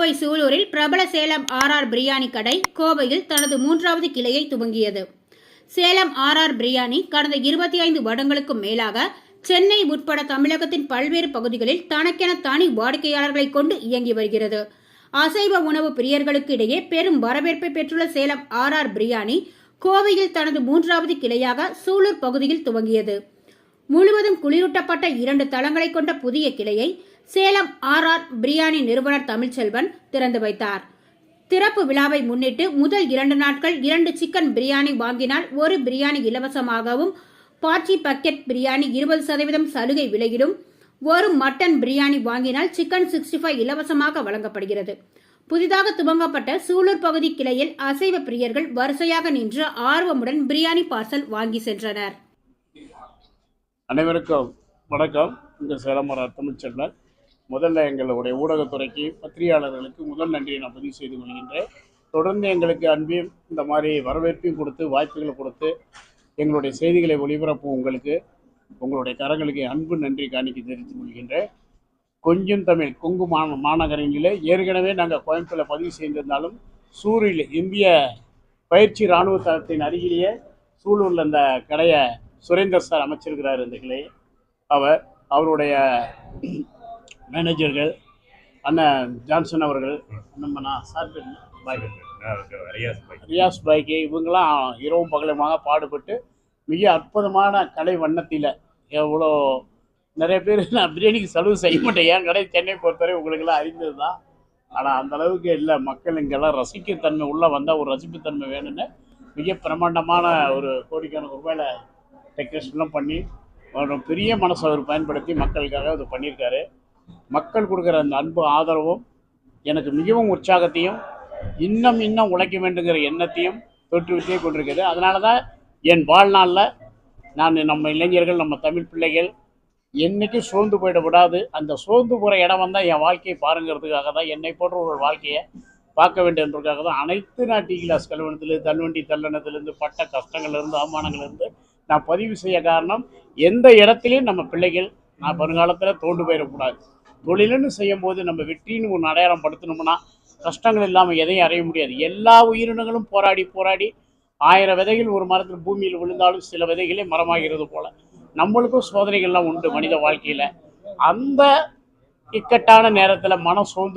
கோவை சூலூரில் பிரபல சேலம் ஆர்ஆர் பிரியாணி கடை கோவையில் தனது மூன்றாவது கிளையை துவங்கியது. சேலம் ஆர்ஆர் பிரியாணி கடந்த இருபத்தி ஐந்து வருடங்களுக்கும் மேலாக சென்னை உட்பட தமிழகத்தின் பல்வேறு பகுதிகளில் தனக்கென தனி வாடிக்கையாளர்களை கொண்டு இயங்கி வருகிறது. அசைவ உணவு பிரியர்களுக்கு இடையே பெரும் வரவேற்பை பெற்றுள்ள சேலம் ஆர்ஆர் பிரியாணி கோவையில் தனது மூன்றாவது கிளையாக சூலூர் பகுதியில் துவங்கியது. முழுவதும் குளிரூட்டப்பட்ட இரண்டு தளங்களை கொண்ட புதிய கிளையை சேலம் ஆர்ஆர் பிரியாணி நிறுவனர் தமிழ்ச்செல்வன் திறந்து வைத்தார். திறப்பு விழாவை முன்னிட்டு முதல் இரண்டு நாட்கள் இரண்டு சிக்கன் பிரியாணி வாங்கினால் ஒரு பிரியாணி இலவசமாகவும் பாச்சி பக்கெட் பிரியாணி இருபது சதவீதம் சலுகை விலையிலும் ஒரு மட்டன் பிரியாணி வாங்கினால் சிக்கன் சிக்ஸ்டி ஃபைவ் இலவசமாக வழங்கப்படுகிறது. புதிதாக துவங்கப்பட்ட சூலூர் பகுதி கிளையில் அசைவ பிரியர்கள் வரிசையாக நின்று ஆர்வமுடன் பிரியாணி பார்சல் வாங்கி சென்றனர். அனைவருக்கும் வணக்கம். இந்த சேலமர தமிழ்ச்செல்வன். முதல்ல எங்களுடைய ஊடகத்துறைக்கு பத்திரிகையாளர்களுக்கு முதல் நன்றியை நான் பதிவு செய்து கொள்கின்றேன். தொடர்ந்து எங்களுக்கு அன்பையும் இந்த மாதிரி வரவேற்பையும் கொடுத்து வாய்ப்புகளை கொடுத்து எங்களுடைய செய்திகளை ஒளிபரப்பும் உங்களுக்கு உங்களுடைய கரங்களுக்கு அன்பு நன்றி காணிக்க தெரிவித்துக் கொள்கின்றேன். கொஞ்சம் தமிழ் கொங்கு மா மாநகரங்களில் ஏற்கனவே நாங்கள் கோயம்புத்தூரில் பதிவு செய்திருந்தாலும் சூரில் இந்திய பயிற்சி இராணுவ தளத்தின் அருகிலேயே சூலூரில் அந்த கடையை சுரேந்தர் சார் அமைச்சிருக்கிறார் இந்த கிளையை அவர் அவருடைய மேனேஜர்கள் அண்ணன் ஜான்சன் அவர்கள் நம்ம நான் சார்? பாய். ரியாஸ் பாய்க்கு இவங்கெல்லாம் இரவும் பகலுமாக பாடுபட்டு மிக அற்புதமான கலை வண்ணத்தில் எவ்வளோ நிறைய பேர் நான் பிரியாணிக்கு செலவு செய்ய மாட்டேன். என் கடை சென்னை பொறுத்தவரை உங்களுக்கெல்லாம் அறிந்தது தான். ஆனால் அந்த அளவுக்கு இல்லை. மக்கள் இங்கெல்லாம் ரசிக்கத்தன்மை உள்ளே வந்தால் ஒரு ரசிப்புத்தன்மை வேணும்னு மிக பிரமாண்டமான ஒரு கோடிக்கணக்கு ரூபாயில் டெக்கரேஷன்லாம் பண்ணி ஒரு பெரிய மனசை அவர் பயன்படுத்தி மக்களுக்காக இது பண்ணியிருக்காரு. மக்கள் கொடுக்குற அந்த அன்பு ஆதரவும் எனக்கு மிகவும் உற்சாகத்தையும் இன்னும் இன்னும் உழைக்க வேண்டுங்கிற எண்ணத்தையும் தோற்றுவித்தே கொண்டிருக்கிறது அதனால தான் என் வாழ்நாளில் நான் நம்ம இளைஞர்கள் நம்ம தமிழ் பிள்ளைகள் என்றைக்கும் சோர்ந்து போயிடக்கூடாது அந்த சோர்ந்து போகிற இடம் வந்தால் என் வாழ்க்கையை பாருங்கிறதுக்காக தான் என்னை போன்ற ஒரு வாழ்க்கையை பார்க்க வேண்டியதற்காக தான் அனைத்து நான் டீ கிளாஸ் கல்வனத்திலேருந்து தள்ளுவண்டி தள்ளனத்துலேருந்து பட்ட கஷ்டங்கள்லேருந்து அவமானங்கள்லேருந்து நான் பதிவு செய்ய காரணம் எந்த இடத்துலையும் நம்ம பிள்ளைகள் நான் வருங்காலத்தில் தோண்டு போயிடக்கூடாது. தொழிலுன்னு செய்யும்போது நம்ம வெற்றின்னு ஒன்று அடையாளம் படுத்தணும்னா கஷ்டங்கள் இல்லாமல் எதையும் அறைய முடியாது. எல்லா உயிரினங்களும் போராடி போராடி ஆயிரம் விதைகள் ஒரு மரத்தில் பூமியில் விழுந்தாலும் சில விதைகளே மரமாகிறது போல. நம்மளுக்கும் சோதனைகள்லாம் உண்டு மனித வாழ்க்கையில். அந்த இக்கட்டான நேரத்தில் மன சோர்ந்து